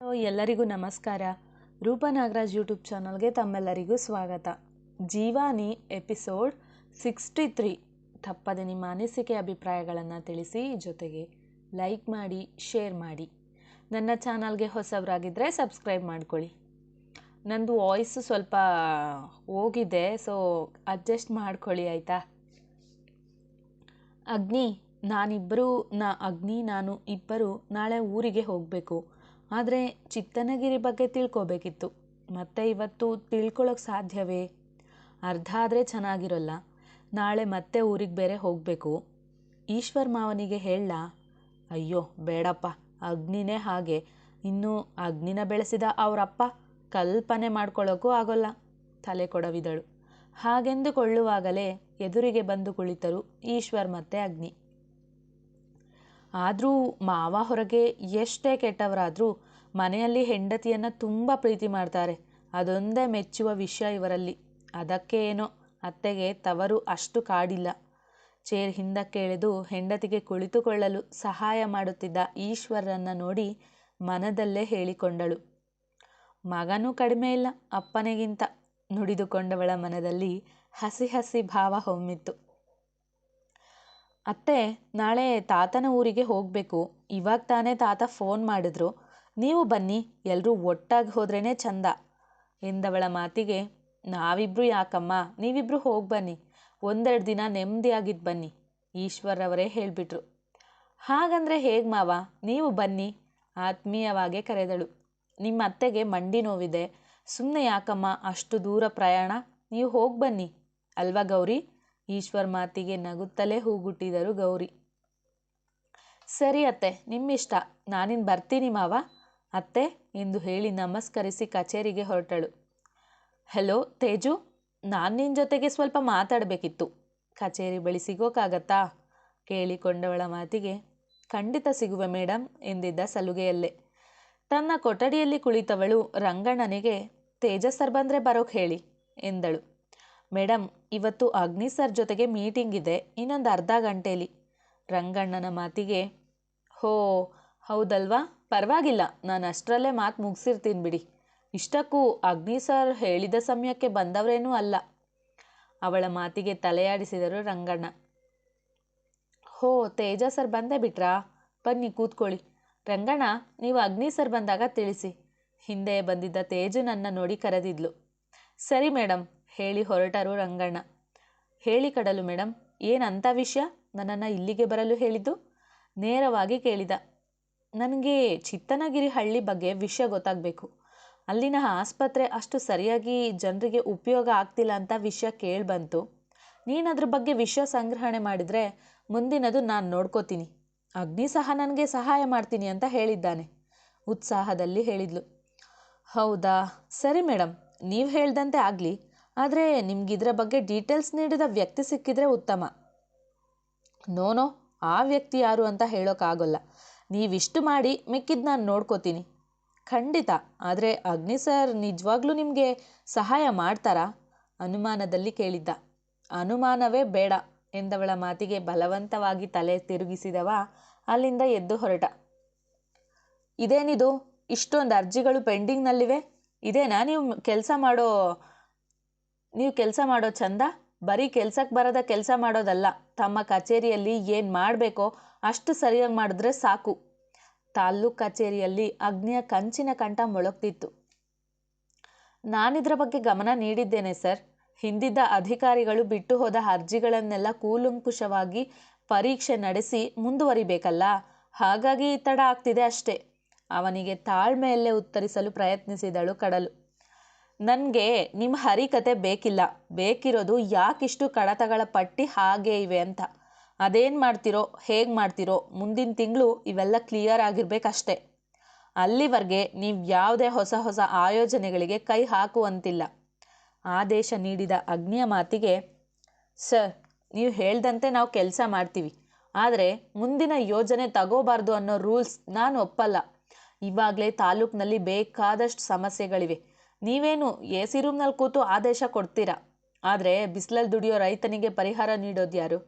ಎಲ್ಲರಿಗೂ ನಮಸ್ಕಾರ. ರೂಪ ನಾಗರಾಜ್ ಯೂಟ್ಯೂಬ್ ಚಾನಲ್ಗೆ ತಮ್ಮೆಲ್ಲರಿಗೂ ಸ್ವಾಗತ. Jeevani episode sixty three. ತಪ್ಪದೆ ನಿಮ್ಮ ಅನಿಸಿಕೆ ಅಭಿಪ್ರಾಯಗಳನ್ನು ತಿಳಿಸಿ, ಜೊತೆಗೆ ಲೈಕ್ ಮಾಡಿ, ಶೇರ್ ಮಾಡಿ. ನನ್ನ ಚಾನಲ್ಗೆ ಹೊಸವರಾಗಿದ್ದರೆ ಸಬ್ಸ್ಕ್ರೈಬ್ ಮಾಡ್ಕೊಳ್ಳಿ. ನಂದು ವಾಯ್ಸ್ ಸ್ವಲ್ಪ ಹೋಗಿದೆ, ಸೊ ಅಡ್ಜಸ್ಟ್ ಮಾಡ್ಕೊಳ್ಳಿ, ಆಯಿತಾ? ಅಗ್ನಿ, ನಾನಿಬ್ಬರು, ನಾ ಅಗ್ನಿ, ನಾನು ಇಬ್ಬರು ನಾಳೆ ಊರಿಗೆ ಹೋಗಬೇಕು. ಆದರೆ ಚಿತ್ತನಗಿರಿ ಬಗ್ಗೆ ತಿಳ್ಕೊಬೇಕಿತ್ತು. ಮತ್ತೆ ಇವತ್ತು ತಿಳ್ಕೊಳ್ಳೋಕೆ ಸಾಧ್ಯವೇ? ಅರ್ಧ ಆದರೆ ಚೆನ್ನಾಗಿರೋಲ್ಲ. ನಾಳೆ ಮತ್ತೆ ಊರಿಗೆ ಬೇರೆ ಹೋಗಬೇಕು. ಈಶ್ವರ್ ಮಾವನಿಗೆ ಹೇಳ. ಅಯ್ಯೋ, ಬೇಡಪ್ಪ. ಅಗ್ನಿನೇ ಹಾಗೆ. ಇನ್ನು ಅಗ್ನಿನ ಬೆಳೆಸಿದ ಅವರಪ್ಪ ಕಲ್ಪನೆ ಮಾಡ್ಕೊಳ್ಳೋಕ್ಕೂ ಆಗೋಲ್ಲ. ತಲೆ ಕೊಡವಿದಳು. ಹಾಗೆಂದುಕೊಳ್ಳುವಾಗಲೇ ಎದುರಿಗೆ ಬಂದು ಕುಳಿತರು ಈಶ್ವರ್ ಮತ್ತೆ ಅಗ್ನಿ. ಆದರೂ ಮಾವ ಹೊರಗೆ ಎಷ್ಟೇ ಕೆಟ್ಟವರಾದರೂ ಮನೆಯಲ್ಲಿ ಹೆಂಡತಿಯನ್ನು ತುಂಬ ಪ್ರೀತಿ ಮಾಡ್ತಾರೆ. ಅದೊಂದೇ ಮೆಚ್ಚುವ ವಿಷಯ ಇವರಲ್ಲಿ. ಅದಕ್ಕೆ ಏನೋ ಅತ್ತೆಗೆ ತವರು ಅಷ್ಟು ಕಾಡಿಲ್ಲ. ಚೇರ್ ಹಿಂದಕ್ಕೆ ಎಳೆದು ಹೆಂಡತಿಗೆ ಕುಳಿತುಕೊಳ್ಳಲು ಸಹಾಯ ಮಾಡುತ್ತಿದ್ದ ಈಶ್ವರನ್ನು ನೋಡಿ ಮನದಲ್ಲೇ ಹೇಳಿಕೊಂಡಳು. ಮಗನೂ ಕಡಿಮೆ ಇಲ್ಲ, ಅಪ್ಪನಿಗಿಂತ ನುಡಿದುಕೊಂಡವಳ ಮನದಲ್ಲಿ ಹಸಿ ಹಸಿ ಭಾವ ಹೊಮ್ಮಿತ್ತು. ಅತ್ತೆ, ನಾಳೆ ತಾತನ ಊರಿಗೆ ಹೋಗಬೇಕು. ಇವಾಗ ತಾನೇ ತಾತ ಫೋನ್ ಮಾಡಿದ್ರು. ನೀವು ಬನ್ನಿ ಎಲ್ಲರೂ ಒಟ್ಟಾಗಿ ಹೋದ್ರೇ ಚಂದ. ಎಂದವಳ ಮಾತಿಗೆ, ನಾವಿಬ್ರು ಯಾಕಮ್ಮ? ನೀವಿಬ್ರು ಹೋಗಿ ಬನ್ನಿ. ಒಂದೆರಡು ದಿನ ನೆಮ್ಮದಿಯಾಗಿದ್ದು ಬನ್ನಿ, ಈಶ್ವರ್ ಅವರೇ ಹೇಳಿಬಿಟ್ರು. ಹಾಗಂದರೆ ಹೇಗೆ ಮಾವ? ನೀವು ಬನ್ನಿ, ಆತ್ಮೀಯವಾಗೇ ಕರೆದಳು. ನಿಮ್ಮ ಅತ್ತೆಗೆ ಮಂಡಿ ನೋವಿದೆ. ಸುಮ್ಮನೆ ಯಾಕಮ್ಮ? ಅಷ್ಟು ದೂರ ಪ್ರಯಾಣ. ನೀವು ಹೋಗಿ ಬನ್ನಿ. ಅಲ್ವಾ ಗೌರಿ? ಈಶ್ವರ್ ಮಾತಿಗೆ ನಗುತ್ತಲೇ ಹೂಗುಟ್ಟಿದರು ಗೌರಿ. ಸರಿ ಅತ್ತೆ, ನಿಮ್ಮಿಷ್ಟ. ನಾನಿನ್ ಬರ್ತೀನಿ ಮಾವ. ಅತ್ತೆ ಎಂದು ಹೇಳಿ ನಮಸ್ಕರಿಸಿ ಕಚೇರಿಗೆ ಹೊರಟಳು. ಹಲೋ ತೇಜು, ನಾನು ನಿನ್ನ ಜೊತೆಗೆ ಸ್ವಲ್ಪ ಮಾತಾಡಬೇಕಿತ್ತು. ಕಚೇರಿ ಬಳಿ ಸಿಗೋಕ್ಕಾಗತ್ತಾ ಕೇಳಿಕೊಂಡವಳ ಮಾತಿಗೆ, ಖಂಡಿತ ಸಿಗುವೆ ಮೇಡಮ್ ಎಂದಿದ್ದ ಸಲುಗೆಯಲ್ಲೇ. ತನ್ನ ಕೊಠಡಿಯಲ್ಲಿ ಕುಳಿತವಳು, ರಂಗಣ್ಣನಿಗೆ ತೇಜಸ್ಸರ್ ಸರ್ ಬಂದರೆ ಬರೋಕೆ ಹೇಳಿ ಎಂದಳು. ಮೇಡಮ್ ಇವತ್ತು ಅಗ್ನಿ ಸರ್ ಜೊತೆಗೆ ಮೀಟಿಂಗ್ ಇದೆ. ಇನ್ನೊಂದು ಅರ್ಧ ಗಂಟೇಲಿ. ರಂಗಣ್ಣನ ಮಾತಿಗೆ, ಹೋ, ಹೌದಲ್ವಾ? ಪರವಾಗಿಲ್ಲ. ನಾನು ಅಷ್ಟರಲ್ಲೇ ಮಾತು ಮುಗಿಸಿರ್ತೀನಿ ಬಿಡಿ. ಇಷ್ಟಕ್ಕೂ ಅಗ್ನಿ ಸರ್ ಹೇಳಿದ ಸಮಯಕ್ಕೆ ಬಂದವರೇನೂ ಅಲ್ಲ. ಅವಳ ಮಾತಿಗೆ ತಲೆಯಾಡಿಸಿದರು ರಂಗಣ್ಣ. ಹೋ, ತೇಜ ಸರ್ ಬಂದೇ ಬಿಟ್ರಾ? ಬನ್ನಿ, ಕೂತ್ಕೊಳ್ಳಿ. ರಂಗಣ್ಣ, ನೀವು ಅಗ್ನಿ ಸರ್ ಬಂದಾಗ ತಿಳಿಸಿ. ಹಿಂದೆ ಬಂದಿದ್ದ ತೇಜು ನನ್ನ ನೋಡಿ ಕರೆದಿದ್ಲು. ಸರಿ ಮೇಡಮ್ ಹೇಳಿ ಹೊರಟರು ರಂಗಣ್ಣ. ಹೇಳಿ ಕಡಲು ಮೇಡಮ್ ಏನಂಥ ವಿಷಯ? ನನ್ನನ್ನು ಇಲ್ಲಿಗೆ ಬರಲು ಹೇಳಿದ್ದು? ನೇರವಾಗಿ ಕೇಳಿದ. ನನಗೆ ಚಿತ್ತನಗಿರಿ ಹಳ್ಳಿ ಬಗ್ಗೆ ವಿಷಯ ಗೊತ್ತಾಗಬೇಕು. ಅಲ್ಲಿನ ಆಸ್ಪತ್ರೆ ಅಷ್ಟು ಸರಿಯಾಗಿ ಜನರಿಗೆ ಉಪಯೋಗ ಆಗ್ತಿಲ್ಲ ಅಂತ ವಿಷಯ ಕೇಳಿಬಂತು ನೀನು ಅದ್ರ ಬಗ್ಗೆ ವಿಷಯ ಸಂಗ್ರಹಣೆ ಮಾಡಿದರೆ ಮುಂದಿನದು ನಾನು ನೋಡ್ಕೋತೀನಿ. ಅಗ್ನಿ ಸಹ ನನಗೆ ಸಹಾಯ ಮಾಡ್ತೀನಿ ಅಂತ ಹೇಳಿದ್ದಾನೆ. ಉತ್ಸಾಹದಲ್ಲಿ ಹೇಳಿದ್ಲು. ಹೌದಾ? ಸರಿ ಮೇಡಮ್ ನೀವು ಹೇಳ್ದಂತೆ ಆಗಲಿ. ಆದರೆ ನಿಮ್ಗೆ ಇದರ ಬಗ್ಗೆ ಡೀಟೇಲ್ಸ್ ನೀಡಿದ ವ್ಯಕ್ತಿ ಸಿಕ್ಕಿದ್ರೆ ಉತ್ತಮ. ನೋನೋ, ಆ ವ್ಯಕ್ತಿ ಯಾರು ಅಂತ ಹೇಳೋಕ್ಕಾಗಲ್ಲ ನೀವಿಷ್ಟು ಮಾಡಿ ಮಿಕ್ಕಿದ್ದು ನಾನು ನೋಡ್ಕೋತೀನಿ. ಖಂಡಿತ. ಆದರೆ ಅಗ್ನಿ ಸರ್ ನಿಜವಾಗ್ಲೂ ನಿಮಗೆ ಸಹಾಯ ಮಾಡ್ತಾರಾ? ಅನುಮಾನದಲ್ಲಿ ಕೇಳಿದ್ದ. ಅನುಮಾನವೇ ಬೇಡ ಎಂದವಳ ಮಾತಿಗೆ ಬಲವಂತವಾಗಿ ತಲೆ ತಿರುಗಿಸಿದವ ಅಲ್ಲಿಂದ ಎದ್ದು ಹೊರಟ. ಇದೇನಿದು? ಇಷ್ಟೊಂದು ಅರ್ಜಿಗಳು ಪೆಂಡಿಂಗ್ನಲ್ಲಿವೆ? ಇದೇನಾ ನೀವು ಕೆಲಸ ಮಾಡೋ ನೀವು ಕೆಲಸ ಮಾಡೋ ಚಂದ, ಬರೀ ಕೆಲ್ಸಕ್ಕೆ ಬರದ ಕೆಲಸ ಮಾಡೋದಲ್ಲ. ತಮ್ಮ ಕಚೇರಿಯಲ್ಲಿ ಏನು ಮಾಡಬೇಕೋ ಅಷ್ಟು ಸರಿಯಾಗಿ ಮಾಡಿದ್ರೆ ಸಾಕು. ತಾಲ್ಲೂಕ್ ಕಚೇರಿಯಲ್ಲಿ ಅಗ್ನಿಯ ಕಂಚಿನ ಕಂಠ ಮೊಳಗ್ತಿತ್ತು. ನಾನಿದ್ರ ಬಗ್ಗೆ ಗಮನ ನೀಡಿದ್ದೇನೆ ಸರ್. ಹಿಂದಿದ್ದ ಅಧಿಕಾರಿಗಳು ಬಿಟ್ಟು ಹೋದ ಅರ್ಜಿಗಳನ್ನೆಲ್ಲ ಕೂಲಂಕುಷವಾಗಿ ಪರೀಕ್ಷೆ ನಡೆಸಿ ಮುಂದುವರಿಬೇಕಲ್ಲ? ಹಾಗಾಗಿ ಈ ತಡ ಆಗ್ತಿದೆ ಅಷ್ಟೇ. ಅವನಿಗೆ ತಾಳ್ಮೆಯಲ್ಲೇ ಉತ್ತರಿಸಲು ಪ್ರಯತ್ನಿಸಿದಳು ಕಡಲು. ನನಗೆ ನಿಮ್ಮ ಹರಿಕತೆ ಬೇಕಿಲ್ಲ. ಬೇಕಿರೋದು ಯಾಕಿಷ್ಟು ಕಡತಗಳ ಪಟ್ಟಿ ಹಾಗೇ ಇವೆ ಅಂತ. ಅದೇನು ಮಾಡ್ತಿರೋ, ಹೇಗೆ ಮಾಡ್ತಿರೋ, ಮುಂದಿನ ತಿಂಗಳು ಇವೆಲ್ಲ ಕ್ಲಿಯರ್ ಆಗಿರ್ಬೇಕಷ್ಟೆ. ಅಲ್ಲಿವರೆಗೆ ನೀವು ಯಾವುದೇ ಹೊಸ ಹೊಸ ಆಯೋಜನೆಗಳಿಗೆ ಕೈ ಹಾಕುವಂತಿಲ್ಲ. ಆದೇಶ ನೀಡಿದ ಅಗ್ನಿಯ ಮಾತಿಗೆ, ಸರ್, ನೀವು ಹೇಳ್ದಂತೆ ನಾವು ಕೆಲಸ ಮಾಡ್ತೀವಿ. ಆದರೆ ಮುಂದಿನ ಯೋಜನೆ ತಗೋಬಾರ್ದು ಅನ್ನೋ ರೂಲ್ಸ್ ನಾನು ಒಪ್ಪಲ್ಲ. ಇವಾಗಲೇ ತಾಲೂಕಿನಲ್ಲಿ ಬೇಕಾದಷ್ಟು ಸಮಸ್ಯೆಗಳಿವೆ. ನೀವೇನು ಎ ಸಿ ರೂಮ್ನಲ್ಲಿ ಕೂತು ಆದೇಶ ಕೊಡ್ತೀರಾ? ಆದರೆ ಬಿಸಿಲಲ್ಲಿ ದುಡಿಯೋ ರೈತನಿಗೆ ಪರಿಹಾರ ನೀಡೋದು ಯಾರು?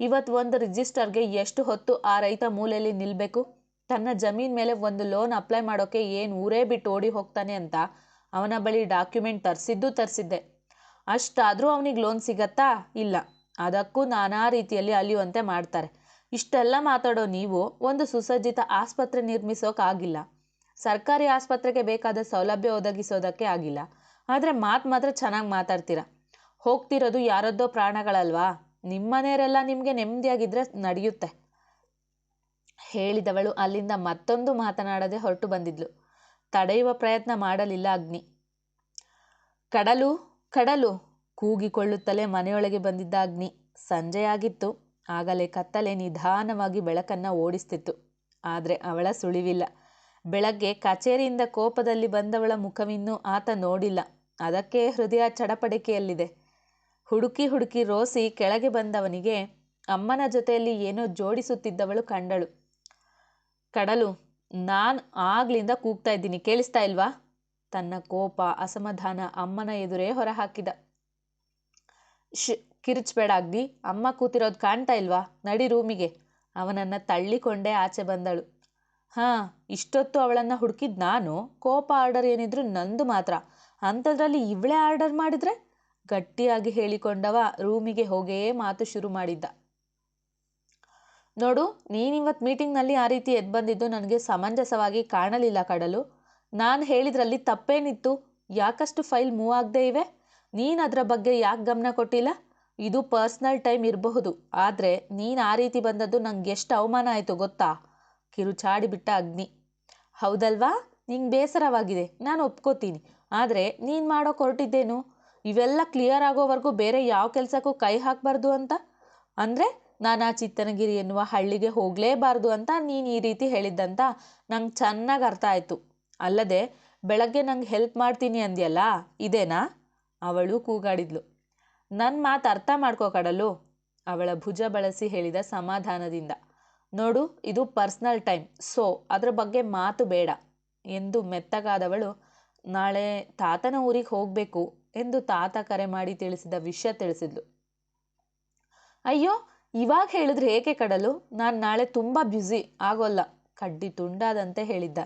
ಇವತ್ತು ಒಂದು ರಿಜಿಸ್ಟರ್ಗೆ ಎಷ್ಟು ಹೊತ್ತು ಆ ರೈತ ಮೂಲೆಯಲ್ಲಿ ನಿಲ್ಲಬೇಕು ತನ್ನ ಜಮೀನ್ ಮೇಲೆ ಒಂದು ಲೋನ್ ಅಪ್ಲೈ ಮಾಡೋಕೆ ಏನು ಊರೇ ಬಿಟ್ಟು ಓಡಿ ಹೋಗ್ತಾನೆ ಅಂತ ಅವನ ಬಳಿ ಡಾಕ್ಯುಮೆಂಟ್ ತರಿಸಿದ್ದು ತರಿಸಿದ್ದೆ. ಅಷ್ಟಾದರೂ ಅವನಿಗೆ ಲೋನ್ ಸಿಗತ್ತಾ? ಇಲ್ಲ. ಅದಕ್ಕೂ ನಾನಾ ರೀತಿಯಲ್ಲಿ ಅಲಿಯುವಂತೆ ಮಾಡ್ತಾರೆ. ಇಷ್ಟೆಲ್ಲ ಮಾತಾಡೋ ನೀವು ಒಂದು ಸುಸಜ್ಜಿತ ಆಸ್ಪತ್ರೆ ನಿರ್ಮಿಸೋಕ್ಕಾಗಿಲ್ಲ ಸರ್ಕಾರಿ ಆಸ್ಪತ್ರೆಗೆ ಬೇಕಾದ ಸೌಲಭ್ಯ ಒದಗಿಸೋದಕ್ಕೆ ಆಗಿಲ್ಲ. ಆದರೆ ಮಾತು ಮಾತ್ರ ಚೆನ್ನಾಗಿ ಮಾತಾಡ್ತೀರಾ? ಹೋಗ್ತಿರೋದು ಯಾರದ್ದೋ ಪ್ರಾಣಗಳಲ್ವಾ? ನಿಮ್ಮನೆಯವರೆಲ್ಲ ನಿಮಗೆ ನೆಮ್ಮದಿಯಾಗಿದ್ದರೆ ನಡೆಯುತ್ತೆ. ಹೇಳಿದವಳು ಅಲ್ಲಿಂದ ಮತ್ತೊಂದು ಮಾತನಾಡದೆ ಹೊರಟು ಬಂದಿದ್ಲು. ತಡೆಯುವ ಪ್ರಯತ್ನ ಮಾಡಲಿಲ್ಲ ಅಗ್ನಿ. ಕಡಲು ಕಡಲು, ಕೂಗಿಕೊಳ್ಳುತ್ತಲೇ ಮನೆಯೊಳಗೆ ಬಂದಿದ್ದ ಅಗ್ನಿ. ಸಂಜೆಯಾಗಿತ್ತು ಆಗಲೇ ಕತ್ತಲೆ ನಿಧಾನವಾಗಿ ಬೆಳಕನ್ನು ಓಡಿಸ್ತಿತ್ತು. ಆದರೆ ಅವಳ ಸುಳಿವಿಲ್ಲ. ಬೆಳಗ್ಗೆ ಕಚೇರಿಯಿಂದ ಕೋಪದಲ್ಲಿ ಬಂದವಳ ಮುಖವಿನ್ನೂ ಆತ ನೋಡಿಲ್ಲ. ಅದಕ್ಕೆ ಹೃದಯ ಚಡಪಡಿಕೆಯಲ್ಲಿದೆ. ಹುಡುಕಿ ಹುಡುಕಿ ರೋಸಿ ಕೆಳಗೆ ಬಂದವನಿಗೆ ಅಮ್ಮನ ಜೊತೆಯಲ್ಲಿ ಏನೋ ಜೋಡಿಸುತ್ತಿದ್ದವಳು ಕಂಡಳು. ಕಡಲು, ನಾನು ಆಗ್ಲಿಂದ ಕೂಗ್ತಾ ಇದ್ದೀನಿ, ಕೇಳಿಸ್ತಾ ಇಲ್ವಾ? ತನ್ನ ಕೋಪ, ಅಸಮಾಧಾನ ಅಮ್ಮನ ಎದುರೇ ಹೊರಹಾಕಿದ. ಶ್ ಕಿರಿಚ್ಬೇಡ ಅಗ್ನಿ, ಅಮ್ಮ ಕೂತಿರೋದು ಕಾಣ್ತಾ ಇಲ್ವಾ? ನಡಿ ರೂಮಿಗೆ. ಅವನನ್ನು ತಳ್ಳಿಕೊಂಡೇ ಆಚೆ ಬಂದಳು. ಹಾಂ, ಇಷ್ಟೊತ್ತು ಅವಳನ್ನು ಹುಡುಕಿದ್ ನಾನು. ಕೋಪ ಆರ್ಡರ್ ಏನಿದ್ರು ನಂದು ಮಾತ್ರ. ಅಂಥದ್ರಲ್ಲಿ ಇವಳೇ ಆರ್ಡರ್ ಮಾಡಿದ್ರೆ? ಗಟ್ಟಿಯಾಗಿ ಹೇಳಿಕೊಂಡವ ರೂಮಿಗೆ ಹೋಗೇ ಮಾತು ಶುರು ಮಾಡಿದ್ದ. ನೋಡು ನೀನಿವತ್ತು ಮೀಟಿಂಗ್ನಲ್ಲಿ ಆ ರೀತಿ ಎದ್ದು ಬಂದಿದ್ದು ನನಗೆ ಸಮಂಜಸವಾಗಿ ಕಾಣಲಿಲ್ಲ ಕಡಲು. ನಾನು ಹೇಳಿದ್ರಲ್ಲಿ ತಪ್ಪೇನಿತ್ತು? ಯಾಕಷ್ಟು ಫೈಲ್ ಮೂವ್ ಆಗದೆ ಇವೆ? ನೀನು ಅದರ ಬಗ್ಗೆ ಯಾಕೆ ಗಮನ ಕೊಟ್ಟಿಲ್ಲ? ಇದು ಪರ್ಸ್ನಲ್ ಟೈಮ್ ಇರಬಹುದು. ಆದರೆ, ನೀನು ಆ ರೀತಿ ಬಂದದ್ದು ನಂಗೆ ಎಷ್ಟು ಅವಮಾನ ಆಯಿತು ಗೊತ್ತಾ? ಕಿರುಚಾಡಿ ಬಿಟ್ಟ ಅಗ್ನಿ. ಹೌದಲ್ವಾ? ನಿಂಗೆ ಬೇಸರವಾಗಿದೆ. ನಾನು ಒಪ್ಕೋತೀನಿ. ಆದರೆ ನೀನು ಮಾಡೋ ಹೊರಟಿದ್ದೇನು ಇವೆಲ್ಲ ಕ್ಲಿಯರ್ ಆಗೋವರೆಗೂ ಬೇರೆ ಯಾವ ಕೆಲಸಕ್ಕೂ ಕೈ ಹಾಕಬಾರ್ದು ಅಂತ? ಅಂದರೆ ನಾನು ಆ ಚಿತ್ತನಗಿರಿ ಎನ್ನುವ ಹಳ್ಳಿಗೆ ಹೋಗಲೇಬಾರ್ದು ಅಂತ ನೀನು ಈ ರೀತಿ ಹೇಳಿದ್ದಂತ ನಂಗೆ ಚೆನ್ನಾಗಿ ಅರ್ಥ ಆಯಿತು. ಅಲ್ಲದೆ ಬೆಳಗ್ಗೆ ನಂಗೆ ಹೆಲ್ಪ್ ಮಾಡ್ತೀನಿ ಅಂದ್ಯಲ್ಲ, ಇದೇನಾ? ಅವಳು ಕೂಗಾಡಿದ್ಲು. ನನ್ನ ಮಾತು ಅರ್ಥ ಮಾಡ್ಕೋ ಕಡಲು. ಅವಳ ಭುಜ ಬಳಸಿ ಹೇಳಿದ ಸಮಾಧಾನದಿಂದ. ನೋಡು, ಇದು ಪರ್ಸ್ನಲ್ ಟೈಮ್. ಸೊ, ಅದರ ಬಗ್ಗೆ ಮಾತು ಬೇಡ. ಎಂದು ಮೆತ್ತಗಾದವಳು, ನಾಳೆ ತಾತನ ಊರಿಗೆ ಹೋಗಬೇಕು ಎಂದು ತಾತ ಕರೆ ಮಾಡಿ ತಿಳಿಸಿದ ವಿಷಯ ತಿಳಿಸಿದ್ಲು. ಅಯ್ಯೋ, ಇವಾಗ ಹೇಳಿದ್ರೆ ಏಕೆ ಕಡಲು? ನಾನು ನಾಳೆ ತುಂಬ ಬ್ಯುಸಿ, ಆಗೋಲ್ಲ, ಕಡ್ಡಿ ತುಂಡಾದಂತೆ ಹೇಳಿದ್ದ.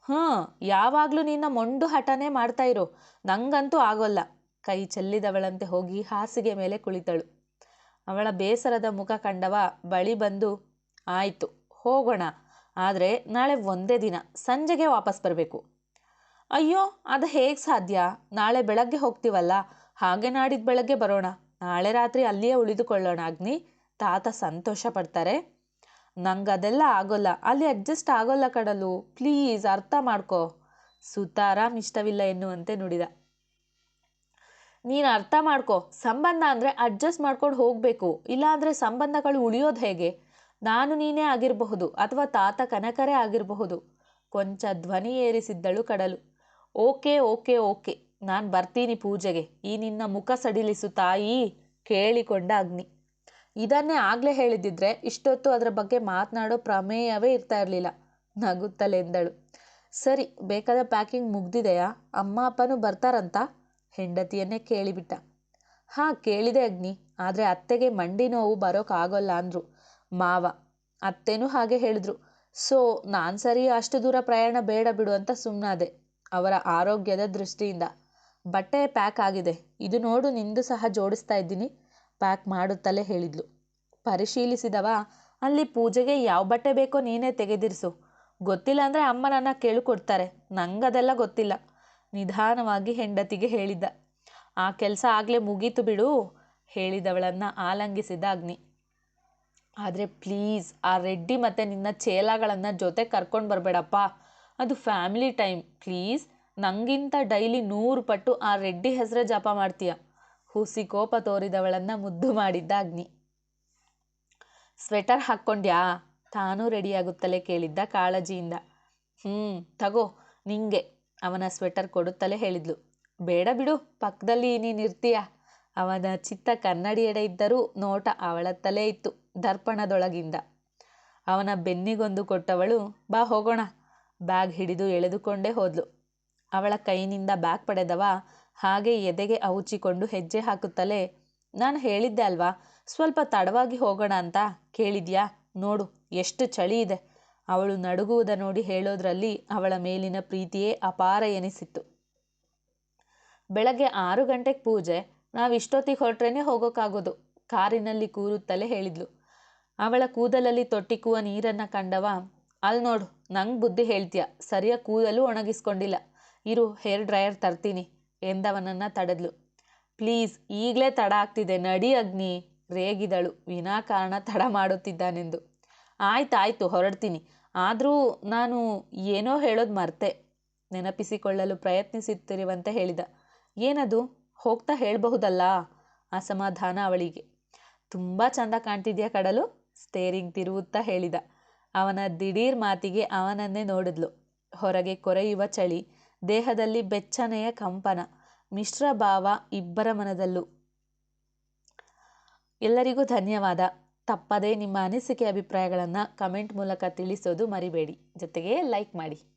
ಹಾಂ ಯಾವಾಗಲೂ ನಿನ್ನ ಮೊಂಡು ಹಠನೇ ಮಾಡ್ತಾ ಇರೋ, ನಂಗಂತೂ ಆಗೋಲ್ಲ, ಕೈ ಚೆಲ್ಲಿದವಳಂತೆ ಹೋಗಿ ಹಾಸಿಗೆ ಮೇಲೆ ಕುಳಿತಳು. ಅವಳ ಬೇಸರದ ಮುಖ ಕಂಡವ ಬಳಿ ಬಂದು ಆಯಿತು, ಹೋಗೋಣ. ಆದರೆ ನಾಳೆ ಒಂದೇ ದಿನ, ಸಂಜೆಗೆ ವಾಪಸ್ ಬರಬೇಕು. ಅಯ್ಯೋ, ಅದು ಹೇಗೆ ಸಾಧ್ಯ? ನಾಳೆ ಬೆಳಗ್ಗೆ ಹೋಗ್ತೀವಲ್ಲ, ಹಾಗೆ ನಾಡಿದ ಬೆಳಗ್ಗೆ ಬರೋಣ. ನಾಳೆ ರಾತ್ರಿ ಅಲ್ಲಿಯೇ ಉಳಿದುಕೊಳ್ಳೋಣ, ಅಗ್ನಿ. ತಾತ ಸಂತೋಷ ಪಡ್ತಾರೆ. ನಂಗೆ ಅದೆಲ್ಲ ಆಗೋಲ್ಲ, ಅಲ್ಲಿ ಅಡ್ಜಸ್ಟ್ ಆಗೋಲ್ಲ ಕಡಲು. ಪ್ಲೀಸ್, ಅರ್ಥ ಮಾಡ್ಕೋ. ಸುತಾರಾಮ್ ಇಷ್ಟವಿಲ್ಲ ಎನ್ನುವಂತೆ ನುಡಿದ. ನೀನು ಅರ್ಥ ಮಾಡ್ಕೋ. ಸಂಬಂಧ ಅಂದರೆ ಅಡ್ಜಸ್ಟ್ ಮಾಡ್ಕೊಂಡು ಹೋಗಬೇಕು. ಇಲ್ಲಾಂದರೆ ಸಂಬಂಧಗಳು ಉಳಿಯೋದು ಹೇಗೆ? ನಾನು ನೀನೇ ಆಗಿರಬಹುದು ಅಥವಾ ತಾತ ಕನಕರೇ ಆಗಿರಬಹುದು. ಕೊಂಚ ಧ್ವನಿ ಏರಿಸಿದ್ದಳು ಕಡಲು. ಓಕೆ ಓಕೆ ಓಕೆ, ನಾನು ಬರ್ತೀನಿ ಪೂಜೆಗೆ. ಈ ನಿನ್ನ ಮುಖ ಸಡಿಲಿಸು ತಾಯಿ, ಕೇಳಿಕೊಂಡ ಅಗ್ನಿ. ಇದನ್ನೇ ಆಗಲೇ ಹೇಳಿದ್ದಿದ್ರೆ ಇಷ್ಟೊತ್ತು ಅದರ ಬಗ್ಗೆ ಮಾತನಾಡೋ ಪ್ರಮೇಯವೇ ಇರ್ತಾ ಇರಲಿಲ್ಲ. ನಗುತ್ತಲೆಂದಳು. ಸರಿ, ಬೇಕಾದ ಪ್ಯಾಕಿಂಗ್ ಮುಗ್ದಿದೆಯಾ? ಅಮ್ಮ, ಅಪ್ಪನೂ ಬರ್ತಾರಂತ? ಹೆಂಡತಿಯನ್ನೇ ಕೇಳಿಬಿಟ್ಟ. ಹಾಂ, ಕೇಳಿದೆ ಅಗ್ನಿ. ಆದರೆ ಅತ್ತೆಗೆ ಮಂಡಿ ನೋವು ಬರೋಕ್ಕಾಗೋಲ್ಲ ಅಂದರು. ಮಾವ ಅತ್ತೆನೂ ಹಾಗೆ ಹೇಳಿದ್ರು. ಸೊ, ನಾನು ಸರಿ ಅಷ್ಟು ದೂರ ಪ್ರಯಾಣ ಬೇಡ ಬಿಡು ಅಂತ ಸುಮ್ಮನಾದೆ ಅವರ ಆರೋಗ್ಯದ ದೃಷ್ಟಿಯಿಂದ. ಬಟ್ಟೆ ಪ್ಯಾಕ್ ಆಗಿದೆ. ಇದು ನೋಡು, ನಿಂದು ಸಹ ಜೋಡಿಸ್ತಾ ಇದ್ದೀನಿ. ಪ್ಯಾಕ್ ಮಾಡುತ್ತಲೇ ಹೇಳಿದ್ಲು. ಪರಿಶೀಲಿಸಿದವ, ಅಲ್ಲಿ ಪೂಜೆಗೆ ಯಾವ ಬಟ್ಟೆ ಬೇಕೋ ನೀನೇ ತೆಗೆದಿರಿಸು. ಗೊತ್ತಿಲ್ಲ ಅಂದರೆ ಅಮ್ಮ ನನ್ನ ಕೇಳಿಕೊಡ್ತಾರೆ. ನಂಗದೆಲ್ಲ ಗೊತ್ತಿಲ್ಲ. ನಿಧಾನವಾಗಿ ಹೆಂಡತಿಗೆ ಹೇಳಿದ್ದ. ಆ ಕೆಲಸ ಆಗಲೇ ಮುಗೀತು ಬಿಡು, ಹೇಳಿದವಳನ್ನು ಆಲಂಗಿಸಿದ ಅಗ್ನಿ. ಆದರೆ ಪ್ಲೀಸ್ ಆ ರೆಡ್ಡಿ ಮತ್ತು ನಿನ್ನ ಚೇಲಾಗಳನ್ನು ಜೊತೆ ಕರ್ಕೊಂಡು ಬರಬೇಡಪ್ಪ. ಅದು ಫ್ಯಾಮಿಲಿ ಟೈಮ್ ಪ್ಲೀಸ್ ನಂಗಿಂತ ಡೈಲಿ ನೂರು ಪಟ್ಟು ಆ ರೆಡ್ಡಿ ಹೆಸರೇ ಜಪ ಮಾಡ್ತೀಯ. ಹುಸಿ ಕೋಪ ತೋರಿದವಳನ್ನು ಮುದ್ದು ಮಾಡಿದ್ದ ಅಗ್ನಿ. ಸ್ವೆಟರ್ ಹಾಕ್ಕೊಂಡ್ಯಾ? ತಾನೂ ರೆಡಿಯಾಗುತ್ತಲೇ ಕೇಳಿದ್ದ ಕಾಳಜಿಯಿಂದ. ಹ್ಞೂ ತಗೋ, ನಿಂಗೆ. ಅವನ ಸ್ವೆಟರ್ ಕೊಡುತ್ತಲೇ ಹೇಳಿದ್ಲು. ಬೇಡ ಬಿಡು ಪಕ್ಕದಲ್ಲಿ ನೀನು ಇರ್ತೀಯ. ಅವನ ಚಿತ್ತ ಕನ್ನಡಿಯೆಡೆ ಇದ್ದರೂ ನೋಟ ಅವಳತ್ತಲೇ ಇತ್ತು. ದರ್ಪಣದೊಳಗಿಂದ. ಅವನ ಬೆನ್ನಿಗೊಂದು ಕೊಟ್ಟವಳು, ಬಾ ಹೋಗೋಣ. ಬ್ಯಾಗ್ ಹಿಡಿದು ಎಳೆದುಕೊಂಡೇ ಹೋದ್ಲು. ಅವಳ ಕೈನಿಂದ ಬ್ಯಾಗ್ ಪಡೆದವ ಹಾಗೆ ಎದೆಗೆ ಅವುಚಿಕೊಂಡು ಹೆಜ್ಜೆ ಹಾಕುತ್ತಲೇ, ನಾನು ಹೇಳಿದ್ದೆ ಅಲ್ವಾ, ಸ್ವಲ್ಪ ತಡವಾಗಿ ಹೋಗೋಣ ಅಂತ ಕೇಳಿದ್ಯಾ? ನೋಡು, ಎಷ್ಟು ಚಳಿ ಇದೆ. ಅವಳು ನಡುಗುವುದ ನೋಡಿ ಹೇಳೋದ್ರಲ್ಲಿ ಅವಳ ಮೇಲಿನ ಪ್ರೀತಿಯೇ ಅಪಾರ ಎನಿಸಿತ್ತು. ಬೆಳಗ್ಗೆ ಆರು ಗಂಟೆಗೆ ಪೂಜೆ ನಾವು ಇಷ್ಟೊತ್ತಿಗೆ ಹೊರಟ್ರೇನೆ ಹೋಗೋಕ್ಕಾಗೋದು ಕಾರಿನಲ್ಲಿ ಕೂರುತ್ತಲೇ ಹೇಳಿದ್ಲು. ಅವಳ ಕೂದಲಲ್ಲಿ ತೊಟ್ಟಿಕ್ಕುವ ನೀರನ್ನು ಕಂಡವ ಅಲ್ಲಿ ನೋಡು, ನಂಗೆ ಬುದ್ಧಿ ಹೇಳ್ತೀಯ, ಸರಿಯಾಗಿ ಕೂದಲು ಒಣಗಿಸ್ಕೊಂಡಿಲ್ಲ, ಇರು, ಹೇರ್ ಡ್ರೈಯರ್ ತರ್ತೀನಿ, ಎಂದವನನ್ನು ತಡೆದ್ಲು. ಪ್ಲೀಸ್, ಈಗಲೇ ತಡ ಆಗ್ತಿದೆ, ನಡಿ ಅಗ್ನಿ, ರೇಗಿದಳು. ವಿನಾಕಾರಣ ತಡ ಮಾಡುತ್ತಿದ್ದಾನೆಂದು. ಆಯ್ತಾಯ್ತು, ಹೊರಡ್ತೀನಿ. ಆದರೂ ನಾನು ಏನೋ ಹೇಳೋದು ಮರ್ತೆ, ನೆನಪಿಸಿಕೊಳ್ಳಲು ಪ್ರಯತ್ನಿಸುತ್ತಿರುವಂತೆ ಹೇಳಿದ. ಏನದು? ಹೋಗ್ತಾ ಹೇಳಬಹುದಲ್ಲ? ಅಸಮಾಧಾನ ಅವಳಿಗೆ. ತುಂಬ ಚಂದ ಕಾಣ್ತಿದ್ಯಾ ಕಡಲು? ಸ್ಟೇರಿಂಗ್ ತಿರುವುತ್ತಾ ಹೇಳಿದ. ಅವನ ದಿಢೀರ್ ಮಾತಿಗೆ ಅವನನ್ನೇ ನೋಡಿದ್ಲು. ಹೊರಗೆ ಕೊರೆಯುವ ಚಳಿ, ದೇಹದಲ್ಲಿ ಬೆಚ್ಚನೆಯ ಕಂಪನ, ಮಿಶ್ರ ಭಾವ ಇಬ್ಬರ ಮನದಲ್ಲೂ. ಎಲ್ಲರಿಗೂ ಧನ್ಯವಾದ. ತಪ್ಪದೇ ನಿಮ್ಮ ಅನಿಸಿಕೆ ಅಭಿಪ್ರಾಯಗಳನ್ನು ಕಮೆಂಟ್ ಮೂಲಕ ತಿಳಿಸೋದು ಮರಿಬೇಡಿ. ಜೊತೆಗೆ ಲೈಕ್ ಮಾಡಿ.